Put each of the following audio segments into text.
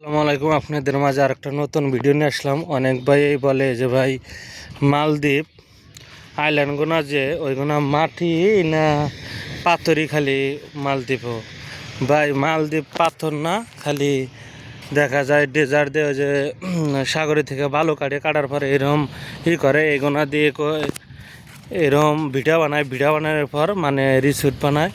আসসালামু আলাইকুম, আপনাদের মাঝে আর একটা নতুন ভিডিও নিয়ে আসলাম। অনেক ভাই বলে যে, ভাই, মালদ্বীপ আইল্যান্ডগুনা যে, ওইগুনা মাটি না পাথরই খালি মালদ্বীপ ভাই, মালদ্বীপ পাথর না, খালি দেখা যায় ডেজার্ট দিয়ে যে সাগরে থেকে বালু কাটে, কাটার পরে এরকম ই করে, এগুনা দিয়ে এরকম ভিডিও বানায় ভিডিও বানানোর পর মানে রিসোর্ট বানায়।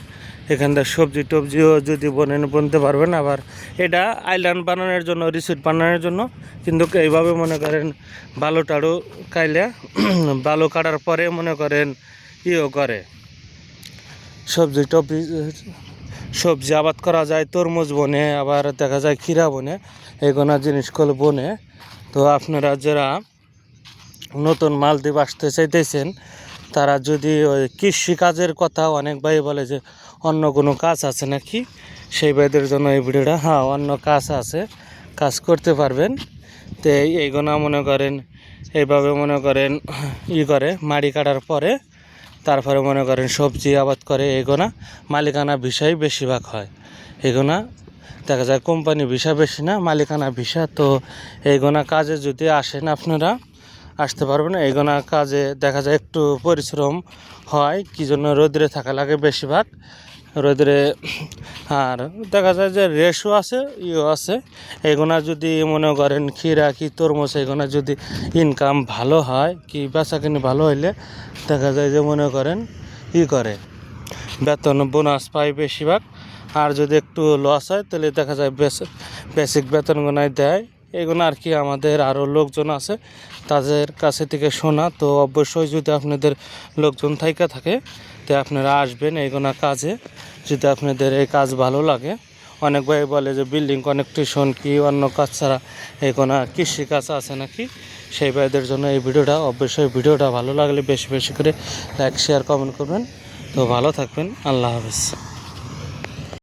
এখান থেকে সবজি টবজিও যদি বনেন বনতে পারবেন, আবার এটা আইল্যান্ড বানানোর জন্য রিসোর্ট বানানোর জন্য। কিন্তু এইভাবে মনে করেন বালু টাড়ু কাইলে বালু কাটার পরে মনে করেন ইও করে। সবজি টবজি, সবজি আবাদ করা যায় তরমুজ বনে, আবার দেখা যায় ক্ষীরা বনে এগুলো জিনিসগুলো বনে। তো আপনারা যারা নতুন মালদ্বীপ আসতে চাইতেছেন তারা যদি ওই কৃষিকাজের কথা অনেক ভাই বলে যে অন্য কোনো কাজ আছে নাকি? সেই ভাইদের জন্য এই ভিডিওটা হ্যাঁ অন্য কাজ আছে, কাজ করতে পারবেন। তো এই- এইগুলো মনে করেন, এইভাবে মনে করেন, ই করে, মাড়ি কাটার পরে তারপরে মনে করেন সবজি আবাদ করে এগোনা মালিকানা বিষয় বেশিরভাগ হয়। এগোনা দেখা যায় কোম্পানি ভিসা বেশি না, মালিকানা ভিসা। তো এইগোনা কাজে যদি আসেন আপনারা আসতে পারবে না। এইগোনা কাজে দেখা যায় একটু পরিশ্রম হয় কি জন্য রোদরে থাকা লাগে বেশিরভাগ। রোদরে, আর দেখা যায় যে রেশও আছে, ইও আছে। এগুনা যদি মনে করেন ক্ষীরা কি তরমুজ, এগুনা যদি ইনকাম ভালো হয়, কি বেচাকিনি ভালো হইলে দেখা যায় যে মনে করেন ই করে। বেতন, বোনাস পায় বেশিরভাগ। আর যদি একটু লস হয়, তাহলে দেখা যায় বেস- বেসিক বেতন গোনায় দেয়। এগুলো আর কি আমাদের আরও লোকজন আছে তাদের কাছে থেকে শোনা। তো অবশ্যই যদি আপনাদের লোকজন থাইকা থাকে, তো আপনারা আসবেন এইগুলো কাজে। যদি আপনাদের এই কাজ ভালো লাগে, অনেক ভাই বলে যে বিল্ডিং কানেকটেশন কি, অন্য কাজ ছাড়া কোনো কৃষি কাজ আছে নাকি? সেই ভাইদের জন্য এই ভিডিওটা, অবশ্যই ভিডিওটা ভালো লাগলে বেশি বেশি করে লাইক শেয়ার কমেন্ট করবেন। তো ভালো থাকবেন, আল্লাহ হাফেজ।